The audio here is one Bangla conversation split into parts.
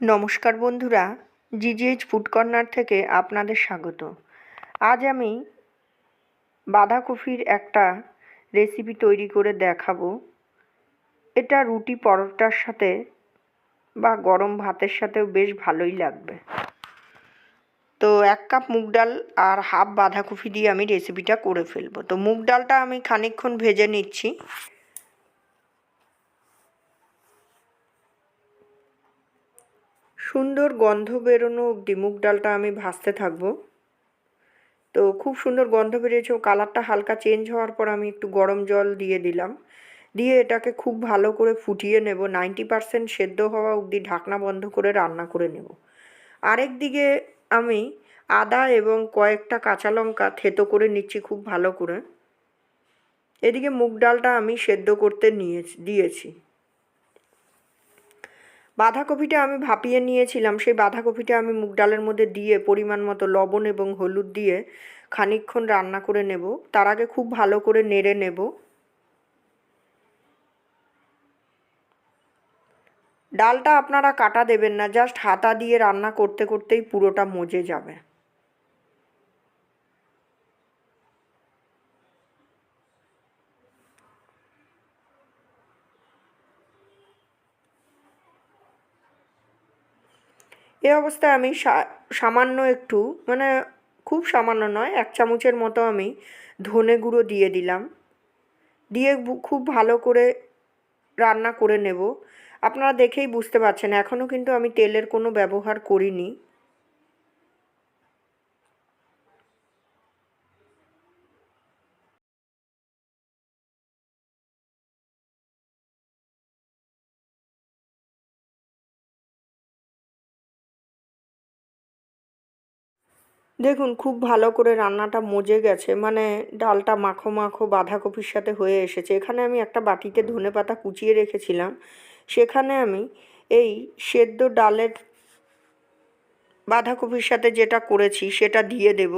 নমস্কার বন্ধুরা, জিজিএইচ ফুড কর্নার থেকে আপনাদের স্বাগত। আজ আমি বাঁধাকপির একটা রেসিপি তৈরি করে দেখাবো। এটা রুটি পরোটার সাথে বা গরম ভাতের সাথেও বেশ ভালোই লাগবে। তো এক কাপ মুগ ডাল আর হাফ বাঁধাকপি দিয়ে আমি রেসিপিটা করে ফেলব। তো মুগ ডালটা আমি খানিকক্ষণ ভেজে নিচ্ছি। সুন্দর গন্ধ বেরোনো অবধি মুগ ডালটা আমি ভাজতে থাকব। তো খুব সুন্দর গন্ধ বেরিয়েছে, ও কালারটা হালকা চেঞ্জ হওয়ার পর আমি একটু গরম জল দিয়ে দিলাম। দিয়ে এটাকে খুব ভালো করে ফুটিয়ে নেব, নাইনটি পারসেন্ট সেদ্ধ হওয়া অবধি ঢাকনা বন্ধ করে রান্না করে নেব। আরেক দিকে আমি আদা এবং কয়েকটা কাঁচা লঙ্কা থেতো করে নিচ্ছি খুব ভালো করে। এদিকে মুগ ডালটা আমি সেদ্ধ করতে নিয়েছি দিয়েছি। বাঁধাকপিটা আমি ভাপিয়ে নিয়েছিলাম। সেই বাঁধাকপিটা আমি মুগ ডালের মধ্যে দিয়ে, পরিমাণ মতো লবণ এবং হলুদ দিয়ে খানিকক্ষণ রান্না করে নেব। তার আগে খুব ভালো করে নেড়ে নেব। ডালটা আপনারা কাটা দেবেন না, জাস্ট হাতা দিয়ে রান্না করতে করতেই পুরোটা মজে যাবে। এ অবস্থায় আমি সামান্য একটু মানে খুব সামান্য নয়, এক চামচের মতো আমি ধনে গুঁড়ো দিয়ে দিলাম। দিয়ে খুব ভালো করে রান্না করে নেব। আপনারা দেখেই বুঝতে পারছেন এখনও কিন্তু আমি তেলের কোনো ব্যবহার করিনি। দেখুন, খুব ভালো করে রান্নাটা মজে গেছে। মানে ডালটা মাখো মাখো বাঁধাকপির সাথে হয়ে এসেছে। এখানে আমি একটা বাটিতে ধনে পাতা কুচিয়ে রেখেছিলাম। সেখানে আমি এই সেদ্ধ ডালের বাঁধাকপির সাথে যেটা করেছি, সেটা দিয়ে দেব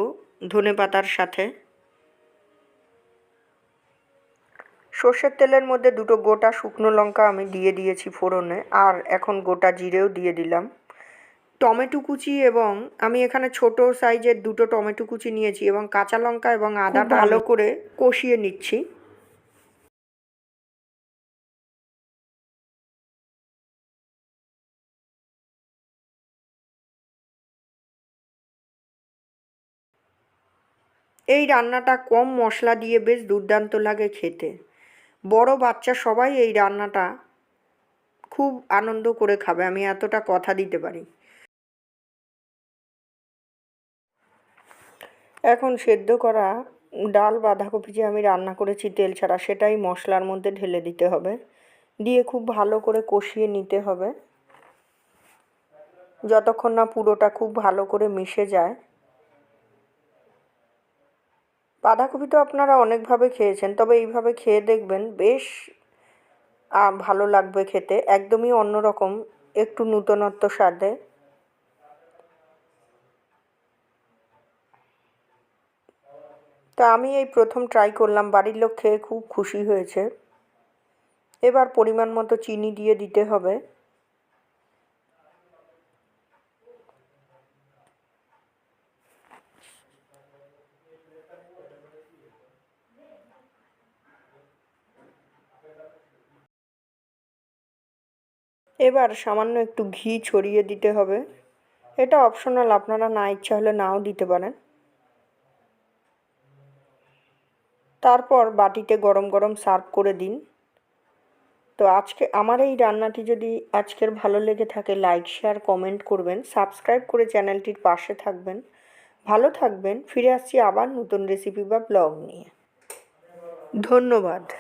ধনে পাতার সাথে। সর্ষের তেলের মধ্যে দুটো গোটা শুকনো লঙ্কা আমি দিয়ে দিয়েছি ফোড়নে। আর এখন গোটা জিরেও দিয়ে দিলাম। টমেটো কুচি এবং আমি এখানে ছোট সাইজের দুটো টমেটো কুচি নিয়েছি এবং কাঁচা লঙ্কা এবং আদা ভালো করে কষিয়ে নিচ্ছি। এই রান্নাটা কম মশলা দিয়ে বেশ দুর্দান্ত লাগে খেতে। বড় বাচ্চা সবাই এই রান্নাটা খুব আনন্দ করে খাবে আমি এতটা কথা দিতে পারি। এখন সেদ্ধ করা ডাল, বাঁধাকপি যে আমি রান্না করেছি, তেল ছাড়া সেটাই মশলার মধ্যে ঢেলে দিতে হবে। দিয়ে খুব ভালো করে কষিয়ে নিতে হবে। যতক্ষণ না পুরোটা খুব ভালো করে মিশে যায়। বাঁধাকপি তো আপনারা অনেকভাবে খেয়েছেন, তবে এইভাবে খেয়ে দেখবেন বেশ ভালো লাগবে খেতে। একদমই অন্যরকম, একটু নূতনত্ব স্বাদে। তা আমি এই প্রথম ট্রাই করলাম, বাড়ির লোক খেয়ে খুব খুশি হয়েছে। এবার পরিমাণ মতো চিনি দিয়ে দিতে হবে। এবার সামান্য একটু ঘি ছড়িয়ে দিতে হবে। এটা অপশনাল আপনারা না ইচ্ছা হলে নাও দিতে পারেন। তারপর বাটিতে গরম গরম সার্ভ করে দিন। তো আজকে আমার এই রান্নাটি যদি আজকের ভালো লেগে থাকে, লাইক, শেয়ার, কমেন্ট করবেন। সাবস্ক্রাইব করে চ্যানেলটির পাশে থাকবেন। ভালো থাকবেন। ফিরে আসছি আবার নতুন রেসিপি বা ব্লগ নিয়ে। ধন্যবাদ।